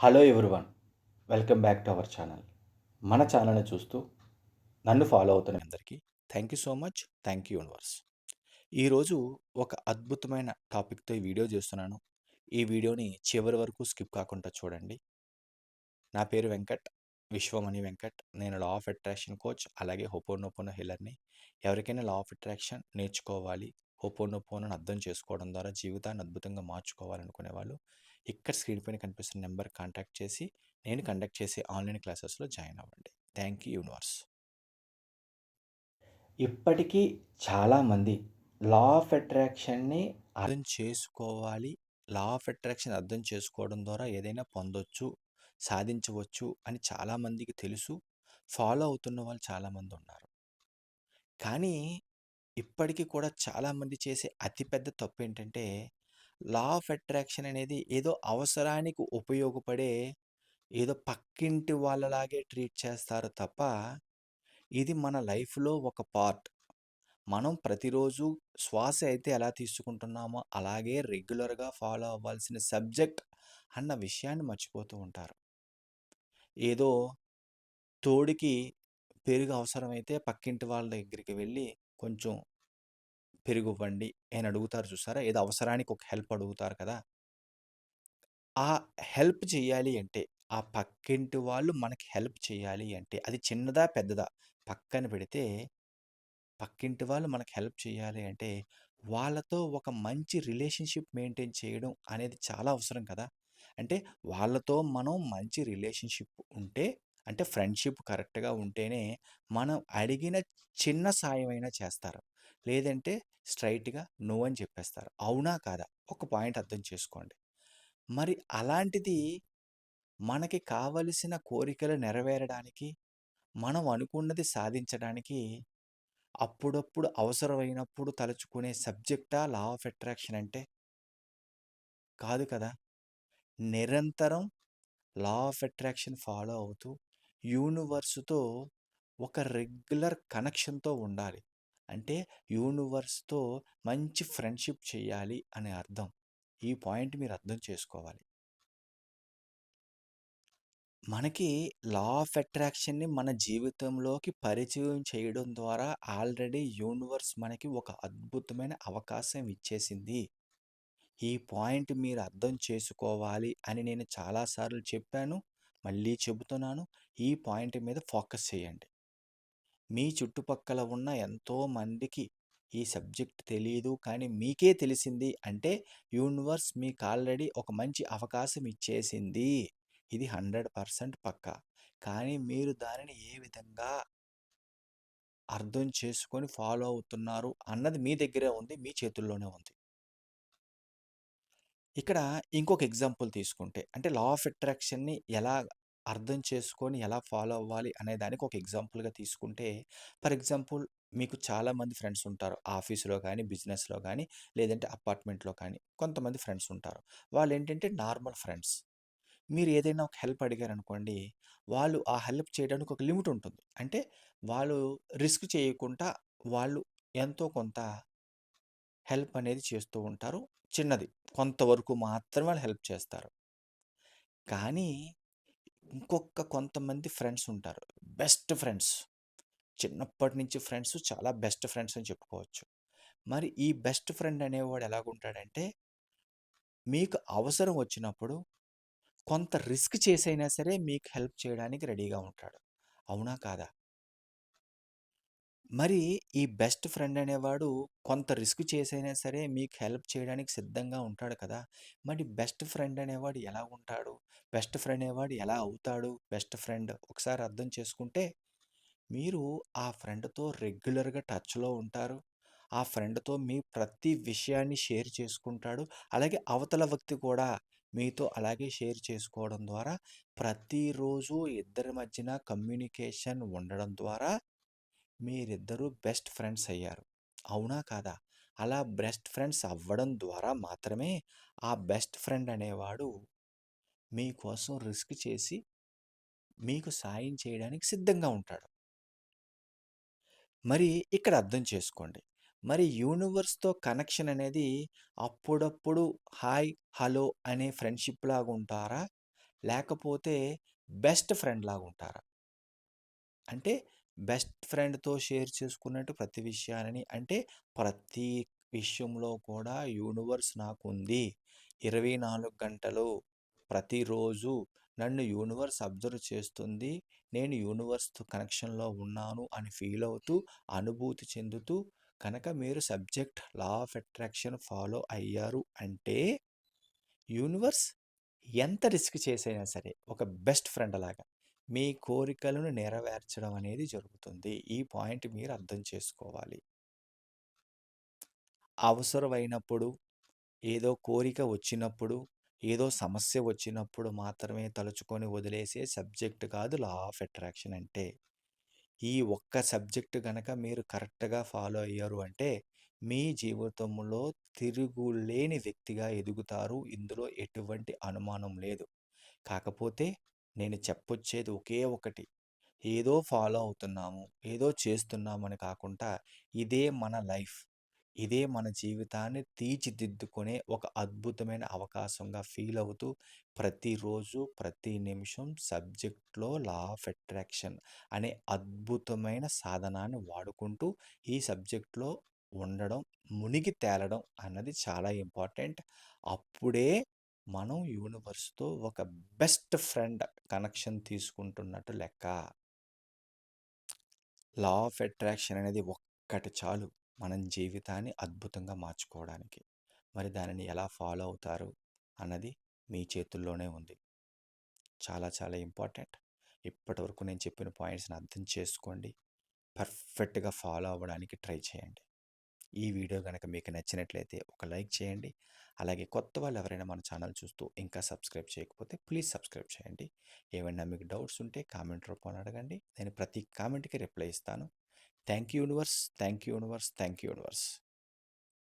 Hello everyone welcome back to our channel మన ఛానల్ని చూస్తూ నన్ను ఫాలో అవుతున్న అందరికీ thank you so much thank you universe ఈరోజు ఒక అద్భుతమైన టాపిక్తో ఈ వీడియో చేస్తున్నాను. ఈ వీడియోని చివరి వరకు స్కిప్ కాకుండా చూడండి. నా పేరు వెంకట్ విశ్వమణి వెంకట్. నేను లా ఆఫ్ అట్రాక్షన్ కోచ్ అలాగే హోపోనోపోనో హీలర్ని ఎవరికైనా లా ఆఫ్ అట్రాక్షన్ నేర్చుకోవాలి. హోపోనోపోనోని అర్థం చేసుకోవడం ద్వారా జీవితాన్ని అద్భుతంగా మార్చుకోవాలనుకునే వాళ్ళు ఇక్కడ స్క్రీన్ పైన కనిపిస్తున్న నెంబర్ కాంటాక్ట్ చేసి నేను కండక్ట్ చేసే ఆన్లైన్ క్లాసెస్లో జాయిన్ అవ్వండి. Thank you universe. ఇప్పటికీ చాలామంది లా ఆఫ్ అట్రాక్షన్ని అర్థం చేసుకోవాలి. లా ఆఫ్ అట్రాక్షన్ అర్థం చేసుకోవడం ద్వారా ఏదైనా పొందొచ్చు సాధించవచ్చు అని చాలామందికి తెలుసు. ఫాలో అవుతున్న వాళ్ళు చాలామంది ఉన్నారు. కానీ ఇప్పటికీ కూడా చాలామంది చేసే అతిపెద్ద తప్పు ఏంటంటే లా ఆఫ్ అట్రాక్షన్ అనేది ఏదో అవసరానికి ఉపయోగపడే ఏదో పక్కింటి వాళ్ళలాగే ట్రీట్ చేస్తారు తప్ప ఇది మన లైఫ్లో ఒక పార్ట్. మనం ప్రతిరోజు శ్వాస అయితే ఎలా తీసుకుంటున్నామో అలాగే రెగ్యులర్గా ఫాలో అవ్వాల్సిన సబ్జెక్ట్ అన్న విషయాన్ని మర్చిపోతూ ఉంటారు. ఏదో తోడికి పెరుగు అవసరమైతే పక్కింటి వాళ్ళ దగ్గరికి వెళ్ళి కొంచెం పెరుగు ఇవ్వండి అని అడుగుతారు చూసారా? ఏదో అవసరానికి ఒక హెల్ప్ అడుగుతారు కదా! ఆ హెల్ప్ చేయాలి అంటే ఆ పక్కింటి వాళ్ళు మనకి హెల్ప్ చేయాలి అంటే అది చిన్నదా పెద్దదా? పక్కన పెడితే పక్కింటి వాళ్ళు మనకి హెల్ప్ చేయాలి అంటే వాళ్ళతో ఒక మంచి రిలేషన్షిప్ మెయింటైన్ చేయడం అనేది చాలా అవసరం కదా! అంటే వాళ్ళతో మనం మంచి రిలేషన్షిప్ ఉంటే అంటే ఫ్రెండ్షిప్ కరెక్ట్గా ఉంటేనే మనం అడిగిన చిన్న సాయం అయినా చేస్తారు. లేదంటే స్ట్రైట్గా నో అని చెప్పేస్తారు. అవునా కాదా? ఒక పాయింట్ అర్థం చేసుకోండి. మరి అలాంటిది మనకి కావలసిన కోరికలు నెరవేరడానికి మనం అనుకున్నది సాధించడానికి అప్పుడప్పుడు అవసరమైనప్పుడు తలుచుకునే సబ్జెక్టా లా ఆఫ్ అట్రాక్షన్ అంటే? కాదు కదా! నిరంతరం లా ఆఫ్ అట్రాక్షన్ ఫాలో అవుతూ యూనివర్స్తో ఒక రెగ్యులర్ కనెక్షన్తో ఉండాలి. అంటే యూనివర్స్తో మంచి ఫ్రెండ్షిప్ చేయాలి అనే అర్థం. ఈ పాయింట్ మీరు అర్థం చేసుకోవాలి. మనకి లా ఆఫ్ అట్రాక్షన్ని మన జీవితంలోకి పరిచయం చేయడం ద్వారా ఆల్రెడీ యూనివర్స్ మనకి ఒక అద్భుతమైన అవకాశం ఇచ్చేసింది. ఈ పాయింట్ మీరు అర్థం చేసుకోవాలి అని నేను చాలాసార్లు చెప్పాను. మళ్ళీ చెబుతున్నాను. ఈ పాయింట్ మీద ఫోకస్ చేయండి. మీ చుట్టుపక్కల ఉన్న ఎంతో మందికి ఈ సబ్జెక్ట్ తెలియదు కానీ మీకే తెలిసింది అంటే యూనివర్స్ మీకు ఆల్రెడీ ఒక మంచి అవకాశం ఇచ్చేసింది. ఇది హండ్రెడ్ పర్సెంట్ పక్కా. కానీ మీరు దానిని ఏ విధంగా అర్థం చేసుకొని ఫాలో అవుతున్నారు అన్నది మీ దగ్గరే ఉంది మీ చేతుల్లోనే ఉంది. ఇక్కడ ఇంకొక ఎగ్జాంపుల్ తీసుకుంటే అంటే లా ఆఫ్ అట్రాక్షన్ని ఎలా అర్థం చేసుకొని ఎలా ఫాలో అవ్వాలి అనే దానికి ఒక ఎగ్జాంపుల్గా తీసుకుంటే ఫర్ ఎగ్జాంపుల్ మీకు చాలామంది ఫ్రెండ్స్ ఉంటారు. ఆఫీస్లో కానీ బిజినెస్లో కానీ లేదంటే అపార్ట్మెంట్లో కానీ కొంతమంది ఫ్రెండ్స్ ఉంటారు. వాళ్ళు ఏంటంటే నార్మల్ ఫ్రెండ్స్. మీరు ఏదైనా ఒక హెల్ప్ అడిగారనుకోండి వాళ్ళు ఆ హెల్ప్ చేయడానికి ఒక లిమిట్ ఉంటుంది. అంటే వాళ్ళు రిస్క్ చేయకుండా వాళ్ళు ఎంతో కొంత హెల్ప్ అనేది చేస్తూ ఉంటారు. చిన్నది. కొంతవరకు మాత్రమే వాళ్ళు హెల్ప్ చేస్తారు. కానీ ఇంకొక కొంతమంది ఫ్రెండ్స్ ఉంటారు. Best friends. చిన్నప్పటి నుంచి ఫ్రెండ్స్ చాలా బెస్ట్ ఫ్రెండ్స్ అని చెప్పుకోవచ్చు. మరి ఈ బెస్ట్ ఫ్రెండ్ అనేవాడు ఎలాగుంటాడంటే మీకు అవసరం వచ్చినప్పుడు కొంత రిస్క్ చేసైనా సరే మీకు హెల్ప్ చేయడానికి రెడీగా ఉంటాడు. అవునా కాదా? మరి ఈ బెస్ట్ ఫ్రెండ్ అనేవాడు కొంత రిస్క్ చేసైనా సరే మీకు హెల్ప్ చేయడానికి సిద్ధంగా ఉంటాడు కదా! మరి బెస్ట్ ఫ్రెండ్ అనేవాడు ఎలా ఉంటాడు? బెస్ట్ ఫ్రెండ్ అనేవాడు ఎలా అవుతాడు? బెస్ట్ ఫ్రెండ్ ఒకసారి అర్థం చేసుకుంటే మీరు ఆ ఫ్రెండ్తో రెగ్యులర్గా టచ్లో ఉంటారు. ఆ ఫ్రెండ్తో మీ ప్రతి విషయాన్ని షేర్ చేసుకుంటాడు. అలాగే అవతల వ్యక్తి కూడా మీతో అలాగే షేర్ చేసుకోవడం ద్వారా ప్రతిరోజు ఇద్దరి మధ్యన కమ్యూనికేషన్ ఉండడం ద్వారా మీరిద్దరూ బెస్ట్ ఫ్రెండ్స్ అయ్యారు. అవునా కాదా? అలా బెస్ట్ ఫ్రెండ్స్ అవ్వడం ద్వారా మాత్రమే ఆ బెస్ట్ ఫ్రెండ్ అనేవాడు మీకోసం రిస్క్ చేసి మీకు సాయం చేయడానికి సిద్ధంగా ఉంటాడు. మరి ఇక్కడ అర్థం చేసుకోండి. మరి యూనివర్స్తో కనెక్షన్ అనేది అప్పుడప్పుడు హాయ్ హలో అనే ఫ్రెండ్షిప్ లాగా ఉంటారా? లేకపోతే బెస్ట్ ఫ్రెండ్‌లాగా ఉంటారా? అంటే బెస్ట్ ఫ్రెండ్‌తో షేర్ చేసుకున్నట్టు ప్రతి విషయాలని అంటే ప్రతి విషయంలో కూడా యూనివర్స్ నాకుంది. 24 గంటలు ప్రతిరోజు నన్ను యూనివర్స్ అబ్జర్వ్ చేస్తుంది. నేను యూనివర్స్‌తో కనెక్షన్‌లో ఉన్నాను అని ఫీల్ అవుతూ, అనుభూతి చెందుతూ కనుక మీరు subject law of attraction follow అయ్యారు అంటే యూనివర్స్ ఎంత రిస్క్ చేసైనా సరే ఒక బెస్ట్ ఫ్రెండ్ లాగా మీ కోరికలను నెరవేర్చడం అనేది జరుగుతుంది. ఈ పాయింట్ మీరు అర్థం చేసుకోవాలి. అవసరమైనప్పుడు, ఏదో కోరిక వచ్చినప్పుడు, ఏదో సమస్య వచ్చినప్పుడు మాత్రమే తలుచుకొని వదిలేసే సబ్జెక్ట్ కాదు లా ఆఫ్ అట్రాక్షన్ అంటే. ఈ ఒక్క సబ్జెక్ట్ గనక మీరు కరెక్ట్‌గా ఫాలో అయ్యారు అంటే, మీ జీవితంలో తిరుగులేని వ్యక్తిగా ఎదుగుతారు. ఇందులో ఎటువంటి అనుమానం లేదు. కాకపోతే నేను చెప్పొచ్చేది ఒకే ఒకటి. ఏదో ఫాలో అవుతున్నాము, ఏదో చేస్తున్నామని కాకుండా ఇదే మన లైఫ్. ఇదే మన జీవితాన్ని తీర్చిదిద్దుకునే ఒక అద్భుతమైన అవకాశంగా ఫీల్ అవుతూ ప్రతిరోజు, ప్రతి నిమిషం సబ్జెక్ట్‌లో లా ఆఫ్ అట్రాక్షన్ అనే అద్భుతమైన సాధనాన్ని వాడుకుంటూ ఈ సబ్జెక్ట్‌లో ఉండడం, మునిగి తేలడం అన్నది చాలా ఇంపార్టెంట్. అప్పుడే మనం యూనివర్స్‌తో ఒక బెస్ట్ ఫ్రెండ్ కనెక్షన్ తీసుకుంటున్నట్టు లెక్క. లా ఆఫ్ అట్రాక్షన్ అనేది ఒక్కటి చాలు మనం జీవితాన్ని అద్భుతంగా మార్చుకోవడానికి. మరి దానిని ఎలా ఫాలో అవుతారు అన్నది మీ చేతుల్లోనే ఉంది. చాలా చాలా ఇంపార్టెంట్. ఇప్పటివరకు నేను చెప్పిన పాయింట్స్‌ని అర్థం చేసుకోండి. పర్ఫెక్ట్‌గా ఫాలో అవ్వడానికి ట్రై చేయండి. ఈ వీడియో గనక మీకు నచ్చినట్లయితే ఒక లైక్ చేయండి. అలాగే కొత్త వాళ్ళు ఎవరైనా మన ఛానల్ చూస్తూ ఇంకా సబ్స్క్రైబ్ చేయకపోతే ప్లీజ్ సబ్స్క్రైబ్ చేయండి. ఏమైనా మీకు డౌట్స్ ఉంటే కామెంట్ రూపంలో అడగండి. నేను ప్రతి కామెంట్‌కి రిప్లై ఇస్తాను. Thank you universe. Thank you universe. Thank you universe.